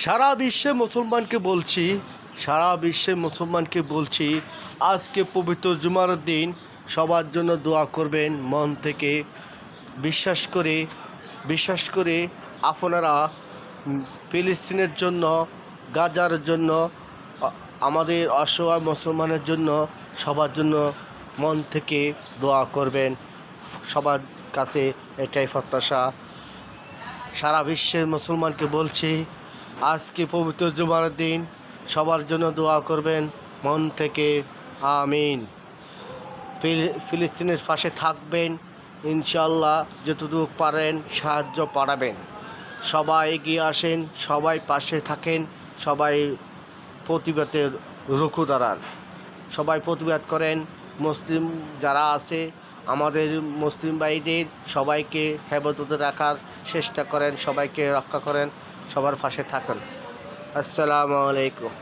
সারা বিশ্বে মুসলমানকে বলছি, সারা বিশ্বে মুসলমানকে বলছি, আজকে পবিত্র জুমার দিন, সবার জন্য দোয়া করবেন মন থেকে। বিশ্বাস করে বিশ্বাস করে আপনারা ফিলিস্তিনের জন্য, গাজার জন্য, আমাদের অসহায় মুসলমানের জন্য সবার জন্য মন থেকে দোয়া করবেন। সবার কাছে এটাই প্রত্যাশা। সারা বিশ্বের মুসলমানকে বলছি আজকে পবিত্র জুমার দিন। সবার জন্য দোয়া করবেন মন থেকে। আমিন। ফিল- ফিলিস্তিনের পাশে থাকবেন। ইনশাল্লাহ যতটুকু পারেন সাহায্য পাঠাবেন। সবাই এগিয়ে আসেন, সবাই পাশে থাকেন, সবাই প্রতিবাদের রুখু দাঁড়ান। সবাই প্রতিবাদ করেন, মুসলিম যারা আছে, আমাদের মুসলিম ভাইদের সবাইকে হেফাজতে রাখার চেষ্টা করেন, সবাইকে রক্ষা করেন। সবার পাশে থাকুন। আসসালামু আলাইকুম।